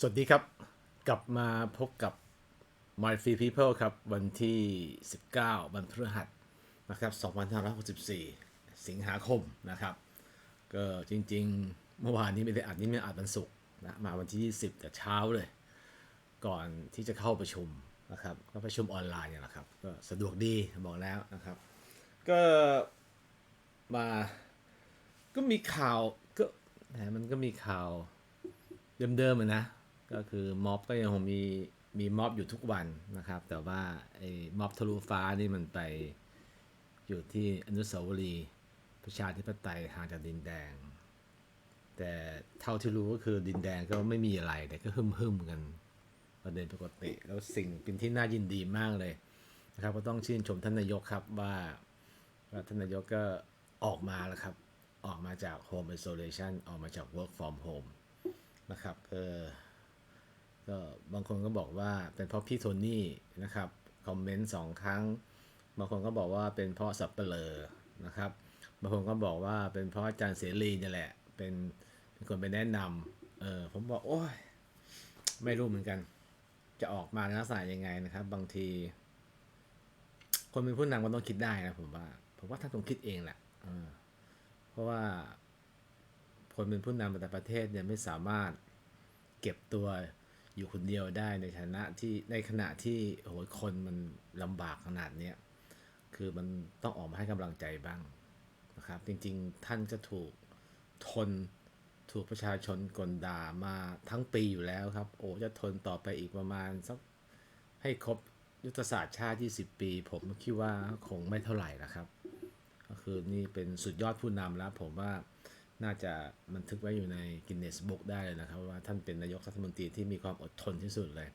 สวัสดีครับ กลับมาพบกับ My Free People ครับ วันที่ 19 วันพฤหัสนะครับ2564 สิงหาคมนะครับ ก็จริงๆ เมื่อวานนี้ไม่ได้อัดนี่ไม่อัดวันศุกร์นะมาวันที่ 20 แต่เช้าเลย ก่อนที่จะเข้าประชุมนะครับ ก็ประชุมออนไลน์เนี่ยแหละครับ ก็สะดวกดีบอกแล้วนะครับ ก็มาก็มีข่าวก็แหมมันก็มีข่าวเดิมๆนะ ก็คือม็อบก็ยังคงมีมีม็อบอยู่ทุกวันนะครับ แต่ว่าไอ้ม็อบทะลุฟ้านี่มันไปอยู่ที่อนุสาวรีย์ประชาธิปไตยห่างจากดินแดง แต่เท่าที่รู้ก็คือดินแดงก็ไม่มีอะไรแต่ก็ฮึ่มๆกันประเด็นปกติ แล้วสิ่งเป็นที่น่ายินดีมากเลยนะครับก็ต้องชื่นชมท่านนายกครับว่าว่าท่านนายกก็ออกมาแล้วครับ ออกมาจาก home isolation ออกมาจาก work from home นะครับก็ ก็บางคนก็บอกว่าเป็นเพราะพี่โทนี่นะครับคอมเมนต์สองครั้ง บางคนก็บอกว่าเป็นเพราะสับเปลอนะครับบางคนก็บอกว่าเป็นเพราะอาจารย์เสรีนี่แหละ เป็นเป็นคนไปแนะนำเออผมบอกโอ้ยไม่รู้เหมือนกัน จะออกมาในลักษณะยังไงนะครับ บางที คนเป็นผู้นำก็ต้องคิดได้นะผมว่าผมว่าท่านต้องคิดเองแหละเออเพราะว่าคนเป็นผู้นำแต่ประเทศเนี่ยไม่สามารถเก็บตัว อยู่คนเดียวได้ในฐานะที่ในขณะที่โอ้โหคนมันลำบากขนาดเนี้ยคือมันต้องออกมาให้กำลังใจบ้างนะครับ จริงๆ ท่านก็ถูกทนถูกประชาชนกลด่ามาทั้งปีอยู่แล้วครับ โอ้จะทนต่อไปอีกประมาณสักให้ครบยุทธศาสตร์ชาติ 20 ปี ผมคิดว่าคงไม่เท่าไหร่นะครับ ก็คือนี่เป็นสุดยอดผู้นำแล้วผมว่า น่าจะบันทึกไว้อยู่ในกินเนสบุ๊กได้เลยนะครับ ว่าท่านเป็นนายกรัฐมนตรีที่มีความอดทนที่สุดเลย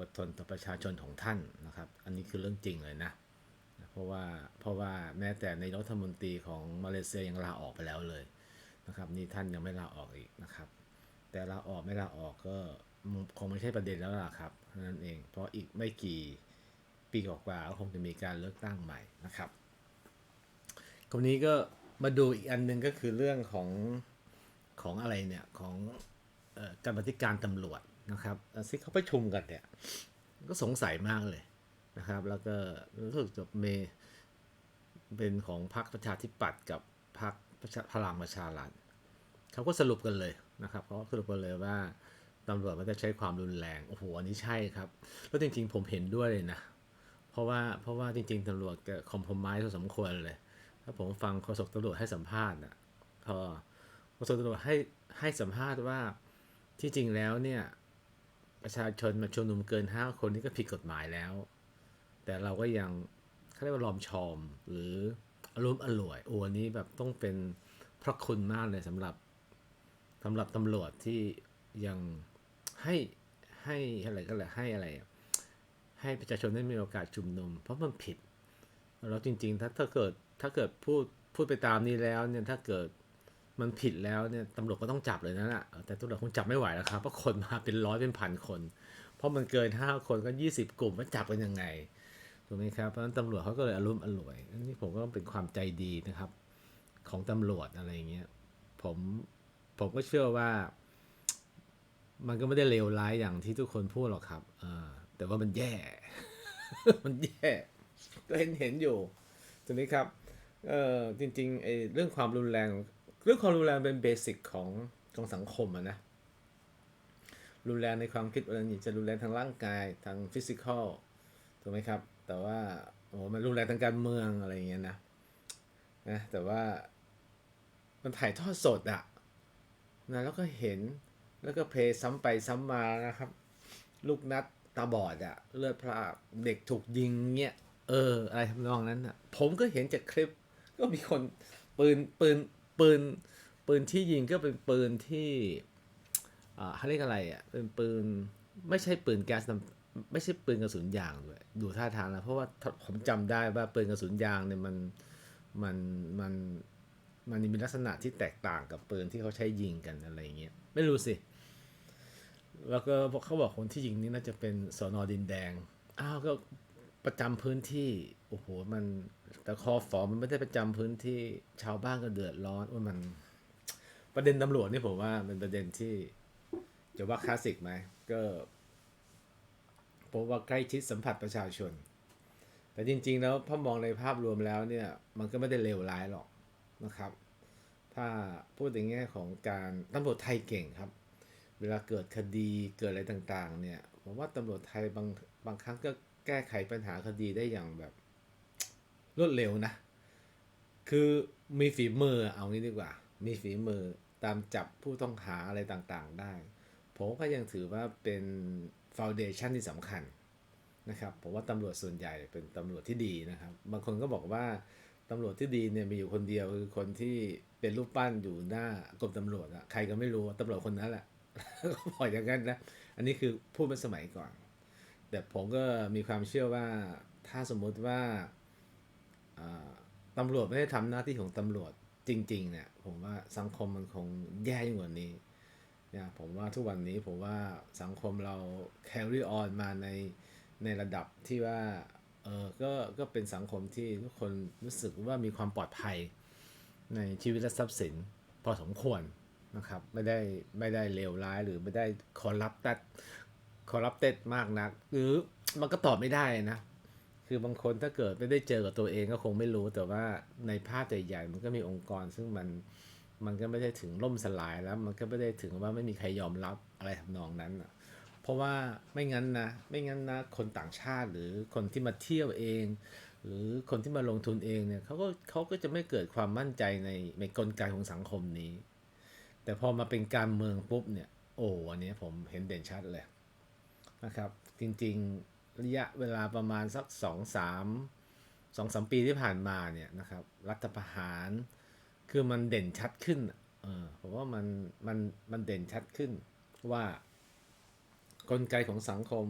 อดทนต่อประชาชนของท่านนะครับ อันนี้คือเรื่องจริงเลยนะเพราะว่าเพราะว่าแม้แต่ในายกรัฐมนตรีของมาเลเซียยังลาออกไปแล้วเลยนะครับนี่ท่านยังไม่ลาออกอีกนะครับ แต่ลาออกไม่ลาออกก็คงไม่ใช่ประเด็นแล้วล่ะครับนั่นเองเพราะอีกไม่กี่ปีกว่าก็คงจะมีการเลือกตั้งใหม่นะครับคนนี้ก็ มาดูอีกอันหนึ่งก็คือเรื่องของของอะไรเนี่ยของออการบัธิการตำรวจนะครับที่เขาประชุมกันเนี่ยก็สงสัยมากเลยนะครับ แล้วก็รู้สึกจะเมเป็นของพรรคประชาธิปัตย์กับพรรคพลังประชารัฐเขาก็สรุปกันเลยนะครับเขาสรุปกันเลยว่าตำรวจมันจะใช้ความรุนแรงโอ้โหอันนี้ใช่ครับแล้วจริง ๆ ผมเห็นด้วยเลยนะ เพราะว่าเพราะว่าจริง ๆตำรวจก็คอมพมไมซ์สมควรเลย ถ้าผมฟังโฆษกตำรวจให้สัมภาษณ์อะพอโฆษกตำรวจให้ให้สัมภาษณ์ว่าที่จริงแล้วเนี่ยประชาชนมาชุมนุมเกินห้าคนนี่ก็ผิดกฎหมายแล้ว แต่เราก็ยังเขาเรียกว่าลอมชอม หรืออารมณ์อร่วยโอ้อันนี้แบบต้องเป็นพระคุณมากเลยสำหรับสำหรับตำรวจที่ยังให้ให้อะไรก็เลยให้อะไร ให้ประชาชนได้มีโอกาสชุมนุม เพราะมันผิด แล้วจริง ๆ ถ้าถ้าเกิด ถ้าเกิดพูดพูดไปตามนี้แล้วเนี่ยถ้าเกิดมันผิดแล้วเนี่ยตำรวจก็ต้องจับเลยนะน่ะแต่ตำรวจคงจับไม่ไหวแล้วครับเพราะคนมาเป็นร้อยเป็นพันคน เพราะมันเกินห้าคนก็ยี่สิบกลุ่มว่าจับกันยังไงถูกไหมครับเพราะฉะนั้นตำรวจเขาก็เลยอารมณ์อร่วยนนี้ผมก็เป็นความใจดีนะครับ ของตำรวจอะไรเงี้ยผมผมก็เชื่อว่า มันก็ไม่ได้เลวร้ายอย่างที่ทุกคนพูดหรอกครับอแต่ว่ามันแย่ มันแย่ก็เห็นเห็นอยู่ทีนี้ครับ เออจริงๆไอ้เรื่องความรุนแรงเรื่องความรุนแรงเป็นเบสิกของของสังคมอะนะรุนแรงในความคิดอะไรนี่จะรุนแรงทางร่างกายทางฟิสิกอลถูกไหมครับ แต่ว่าโอ้มันรุนแรงทางการเมืองอะไรอย่างเงี้ยนะนะแต่ว่ามันถ่ายทอดสดอะนะแล้วก็เห็นแล้วก็เพลย์ซ้ำไปซ้ำมานะครับ ลูกนัดตาบอดอะเลือดพลาเด็กถูกยิงเงี้ยเอออะไรทำนองนั้นอะผมก็เห็นจากคลิป ก็มีคนปืนปืนปืนปืนที่ยิงก็เป็นปืนที่อ่าเขาเรียกอะไรอะเป็นปืนไม่ใช่ปืนแก๊สน้ำไม่ใช่ปืนกระสุนยางด้วยดูท่าทางแล้วเพราะว่าผมจำได้ว่าปืนกระสุนยางเนี่ยมันมันมันมันมีลักษณะที่แตกต่างกับปืนที่เขาใช้ยิงกันอะไรเงี้ยไม่รู้สิ แล้วก็เขาบอกคนที่ยิงนี่น่าจะเป็นสอนอดินแดง อ้าวก็ ประจำพื้นที่โอ้โหมันแต่คอฟอมันไม่ได้ประจำพื้นที่ชาวบ้านก็เดือดร้อนว่ามัน ประเด็นตำรวจนี่ผมว่าเป็นประเด็นที่จะว่าคลาสสิกไหมก็ผมว่าใกล้ชิดสัมผัสประชาชน แต่จริง ๆ แล้วพอมองในภาพรวมแล้วเนี่ย มันก็ไม่ได้เลวร้ายหรอกนะครับ ถ้าพูดในแง่ของการตำรวจไทยเก่งครับ เวลาเกิดคดีเกิดอะไรต่าง ๆ เนี่ยผมว่าตำรวจไทยบางบางครั้งก็ แก้ไขปัญหาคดีได้อย่างแบบ รวดเร็วนะ คือมีฝีมือเอางี้ดีกว่า มีฝีมือตามจับผู้ต้องหาอะไรต่างๆ ได้ ผมก็ยังถือว่าเป็นฟ u n เดชันที่สำคัญนะครับผมว่าตำรวจส่วนใหญ่เป็นตำรวจที่ดีนะครับ บางคนก็บอกว่าตำรวจที่ดีเนี่ยมีอยู่คนเดียวคือคนที่เป็นรูปปั้นอยู่หน้ากรมตำรวจอะใครก็ไม่รู้ตำรวจคนนั้นแหละก็บอกอย่างนั้นนะ อันนี้คือพูดเป็นสมัยก่อน แต่ผมก็มีความเชื่อว่าถ้าสมมุติว่าอ่าตำรวจไม่ได้ทำหน้าที่ของตำรวจจริง ๆ เนี่ย ผมว่าสังคมมันคงแย่ยิ่งกว่านี้เนี่ยผมว่าทุกวันนี้ผมว่าสังคมเรา carry on มาในในระดับที่ว่าเออก็ก็เป็นสังคมที่ทุกคนรู้สึกว่ามีความปลอดภัยในชีวิตและทรัพย์สินพอสมควรนะครับ ไม่ได้ไม่ได้เลวร้ายหรือไม่ได้คอร์รัปตัด คอร์รัปเต็ดมากนักหรือมันก็ตอบไม่ได้นะ คือบางคนถ้าเกิดไม่ได้เจอกับตัวเองก็คงไม่รู้แต่ว่าในภาพใหญ่ๆมันก็มีองค์กร ซึ่งมันมันก็ไม่ได้ถึงล่มสลายแล้ว มันก็ไม่ได้ถึงว่าไม่มีใครยอมรับอะไรทำนองนั้นน่ะเพราะว่าไม่งั้นนะไม่งั้นนะคนต่างชาติหรือคนที่มาเที่ยวเอง หรือคนที่มาลงทุนเองเนี่ยเขาก็เขาก็จะไม่เกิดความมั่นใจในในกลไกของสังคมนี้ แต่พอมาเป็นการเมืองปุ๊บเนี่ยโอ้อันนี้ผมเห็นเด่นชัดเลย นะครับ จริงๆระยะเวลาประมาณสักสองสามสองสามปีที่ผ่านมาเนี่ยนะครับ รัฐประหารคือมันเด่นชัดขึ้นเออผมว่ามันมันมันเด่นชัดขึ้นว่ากลไกของสังคม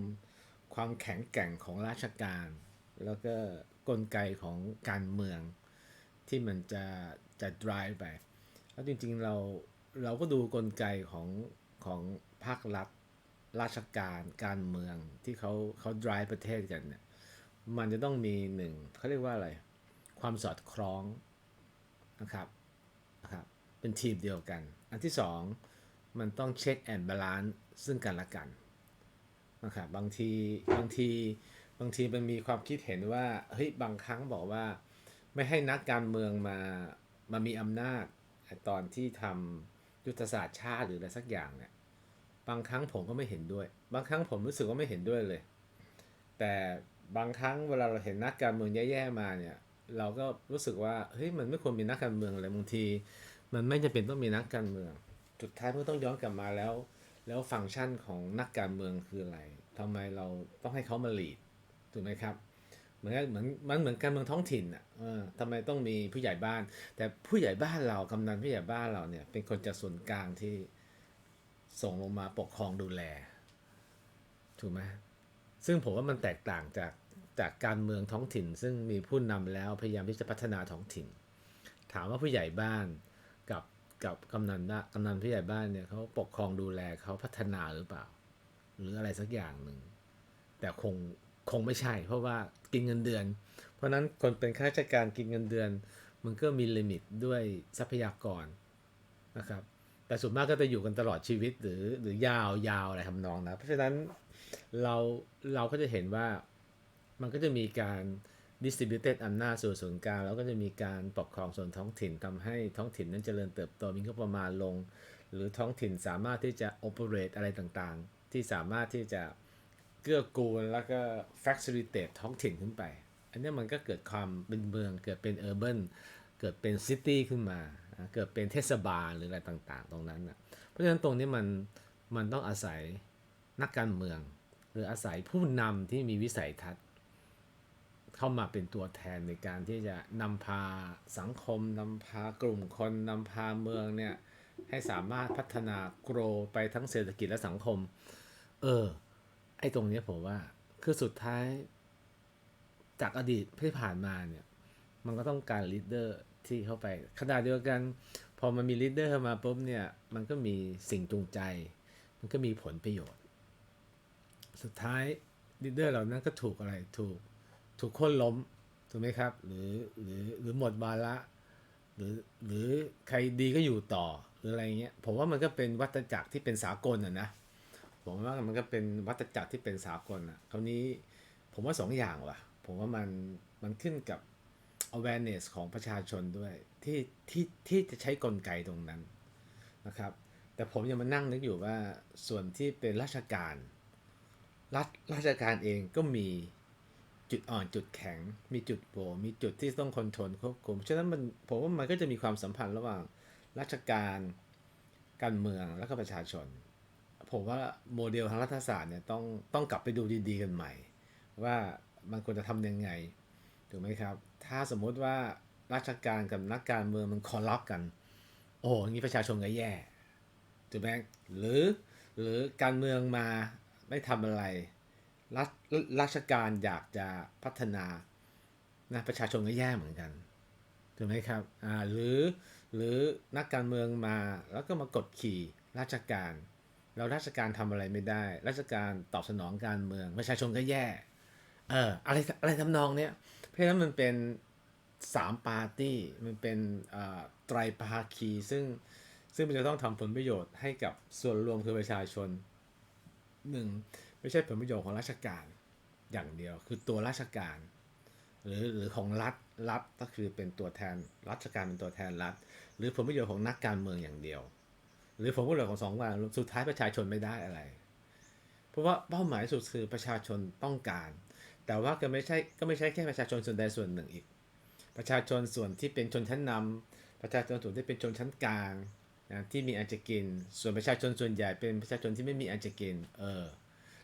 ความแข็งแกร่งของราชการ แล้วก็กลไกของการเมืองที่มันจะจะ drive ไป แล้วจริงๆเราเราก็ดูกลไกของของภาครัฐ ราชการการเมืองที่เขาเขา drive ประเทศกันเนี่ยมันจะต้องมีหนึ่งเขาเรียกว่าอะไร ความสอดคล้องนะครับนะครับ เป็นทีมเดียวกัน อันที่สองมันต้องเช็คแอนด์บาลานซ์ซึ่งกันและกันนะครับบางทีบางทีบางทีมันมีความคิดเห็นว่าเฮ้ยบางครั้งบอกว่า ไม่ให้นักการเมืองมามามีอำนาจตอนที่ทำยุทธศาสตร์ชาติหรืออะไรสักอย่างเนี่ย บางครั้งผมก็ไม่เห็นด้วย บางครั้งผมรู้สึกว่าไม่เห็นด้วยเลย แต่บางครั้งเวลาเราเห็นนักการเมืองแย่ๆมาเนี่ย เราก็รู้สึกว่าเฮ้ยมันไม่ควรมีนักการเมืองเลยบางที มันไม่จำเป็นต้องมีนักการเมือง สุดท้ายมันต้องย้อนกลับมาแล้ว แล้วฟังก์ชันของนักการเมืองคืออะไรทำไมเราต้องให้เขามาลีดถูกไหมครับเหมือนเหมือนมันเหมือนการเมืองท้องถิ่นอะทำไมต้องมีผู้ใหญ่บ้าน แต่ผู้ใหญ่บ้านเรากำนันผู้ใหญ่บ้านเราเนี่ยเป็นคนจากส่วนกลางที่ ส่งลงมาปกครองดูแล ถูกไหมซึ่งผมว่ามันแตกต่างจากจากการเมืองท้องถิ่น ซึ่งมีผู้นำแล้วพยายามที่จะพัฒนาท้องถิ่น ถามว่าผู้ใหญ่บ้านกับกับกำนันนะกำนันผู้ใหญ่บ้านเนี่ยเขาปกครองดูแลเขาพัฒนาหรือเปล่า หรืออะไรสักอย่างหนึ่ง แต่คงคงไม่ใช่ เพราะว่ากินเงินเดือน เพราะนั้นคนเป็นข้าราชการกินเงินเดือน มันก็มีลิมิตด้วยทรัพยากรนะครับ แต่ส่วนมากก็จะอยู่กันตลอดชีวิตหรือหรือยาวยาวอะไรทำนองนะ เพราะฉะนั้นเราเราก็จะเห็นว่ามันก็จะมีการ distributed อำนาจสู่ส่วนกลางแล้วก็จะมีการปกครองส่วนท้องถิ่นทำให้ท้องถิ่นนั้นเจริญเติบโตมีงบประมาณลง หรือท้องถิ่นสามารถที่จะ operate อะไรต่างๆ ที่สามารถที่จะเกื้อกูลแล้วก็ facilitate ท้องถิ่นขึ้นไป อันนี้มันก็เกิดความเป็นเมืองเกิดเป็น urban เกิดเป็น city ขึ้นมาะเกิดเป็นเทศบาลหรืออะไรต่างๆ ตรงนั้นนะเพราะฉะนั้นตรงนี้มันมันต้องอาศัยนักการเมือง หรืออาศัยผู้นำที่มีวิสัยทัศน์ เข้ามาเป็นตัวแทนในการที่จะนำพาสังคมนำพากลุ่มคนนำพาเมืองเนี่ยให้สามารถพัฒนาโกรไปทั้งเศรษฐกิจและสังคม เออ ไอ้ตรงนี้ผมว่า คือสุดท้ายจากอดีตที่ผ่านมาเนี่ย มันก็ต้องการลีดเดอร์ ที่เข้าไปขณะเดียวกัน พอมันมีลีดเดอร์มาปุ๊บเนี่ย มันก็มีสิ่งจูงใจ มันก็มีผลประโยชน์ สุดท้ายลีดเดอร์เหล่านั้นก็ถูกอะไรถูกถูกโค่นล้มถูกไหมครับ หรือหรือหรือหมดวาระหรือหรือใครดีก็อยู่ต่อหรืออะไรเงี้ยผมว่ามันก็เป็นวัฏจักรที่เป็นสากลอะนะผมว่ามันก็เป็นวัฏจักรที่เป็นสากลอะคราวนี้ผมว่าสองอย่างว่ะ ผมว่ามันมันขึ้นกับ awareness ของประชาชนด้วย ที่ที่ที่จะใช้กลไกตรงนั้นนะครับ แต่ผมยังมานั่งนึกอยู่ว่าส่วนที่เป็นราชการรัฐราชการเองก็มีจุดอ่อนจุดแข็ง มีจุดโหว่มีจุดที่ต้องคอนโทรลควบคุมฉะนั้นมันผมว่ามันก็จะมีความสัมพันธ์ระหว่างราชการการเมืองแล้วก็ประชาชน ผมว่าโมเดลทางรัฐศาสตร์เนี่ยต้องต้องกลับไปดูดีๆกันใหม่ ว่ามันควรจะทำยังไง ถูกไหมครับ ถ้าสมมุติว่าราชการกับนักการเมืองมันคอร์รัปกัน โอ้อย่างนี้ประชาชนก็แย่ถูกไหมหรือหรือการเมืองมาไม่ทำอะไรรัฐราชการอยากจะพัฒนานะประชาชนก็แย่เหมือนกันถูกไหมครับอ่าหรือหรือนักการเมืองมาแล้วก็มากดขี่ราชการแล้วราชการทำอะไรไม่ได้ ราชการตอบสนองการเมือง ประชาชนก็แย่ เอออะไรอะไรทำนองเนี้ย ราะฉะนั้นมันเป็นสามปาร์ตี้มันเป็นไตรภาคีซึ่งซึ่งมันจะต้องทำผลประโยชน์ให้กับส่วนรวมคือประชาชนหนึ่งไม่ใช่ผลประโยชน์ของราชการอย่างเดียว คือตัวราชการ หรือหรือของรัฐรัฐก็คือเป็นตัวแทนราชการเป็นตัวแทนรัฐ หรือผลประโยชน์ของนักการเมืองอย่างเดียว หรือผลประโยชน์ของสองฝ่าสุดท้ายประชาชนไม่ได้อะไร เพราะว่าเป้าหมายสุดคือประชาชนต้องการ แต่ว่าก็ไม่ใช่ก็ไม่ใช่แค่ประชาชนส่วนใดส่วนหนึ่งอีก ประชาชนส่วนที่เป็นชนชั้นนำประชาชนส่วนที่เป็นชนชั้นกลางนะที่มีอันจะกิน ส่วนประชาชนส่วนใหญ่เป็นประชาชนที่ไม่มีอันจะกินเออ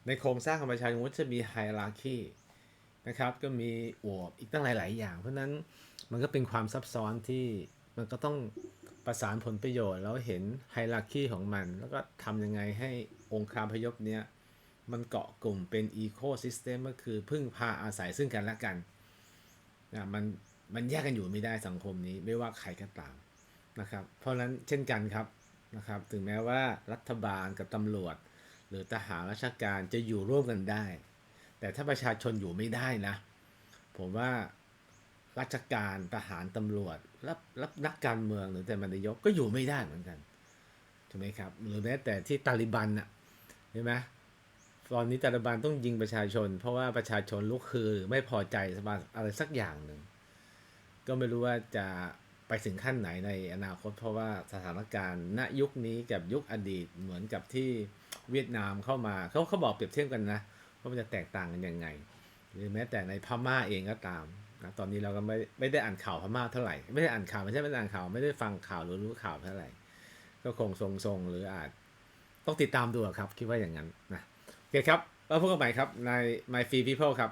ในโครงสร้างของประชาชนก็จะมีไฮรักีนะครับก็มีอวบอีกตั้งหลาย ๆ อย่าง เพราะฉะนั้นมันก็เป็นความซับซ้อนที่มันก็ต้องประสานผลประโยชน์ แล้วเห็นไฮรักีของมัน แล้วก็ทำยังไงให้องค์คาพยพเนี้ย มันเกาะกลุ่มเป็นอีโคซิสเต็มก็คือพึ่งพาอาศัยซึ่งกันและกันนะมันมันแยกกันอยู่ไม่ได้สังคมนี้ไม่ว่าใครก็ตามนะครับ เพราะฉะนั้นเช่นกันครับนะครับ ถึงแม้ว่ารัฐบาลกับตำรวจ หรือทหารราชการจะอยู่ร่วมกันได้ แต่ถ้าประชาชนอยู่ไม่ได้นะ ผมว่าราชการทหารตำรวจรับรับนักการเมืองหรือแต่มันนายกก็อยู่ไม่ได้เหมือนกันถูกไหมครับหรือแม้แต่ที่ตาลิบันน่ะเห็นไหม ตอนนี้ตาลิบันต้องยิงประชาชน เพราะว่าประชาชนลุกคือไม่พอใจสมาอะไรสักอย่างหนึ่ง ก็ไม่รู้ว่าจะไปถึงขั้นไหนในอนาคต เพราะว่าสถานการณ์ ณยุคนี้กับยุคอดีตเหมือนกับที่เวียดนามเข้ามาเขาเขาบอกเปรียบเทียบกันนะว่ามันจะแตกต่างกันยังไง หรือแม้แต่ในพม่าเองก็ตามนะตอนนี้เราก็ไม่ไม่ได้อ่านข่าวพม่าเท่าไหร่ไม่ได้อ่านข่าวไม่ใช่ไม่ได้อ่านข่าวไม่ได้ฟังข่าวหรือรู้ข่าวเท่าไหร่ ก็คงทรงๆหรืออาจต้องติดตามดูครับ คิดว่าอย่างนั้นนะ เคครับแล้วพบกันใหม่ครับใน My Free People ครับ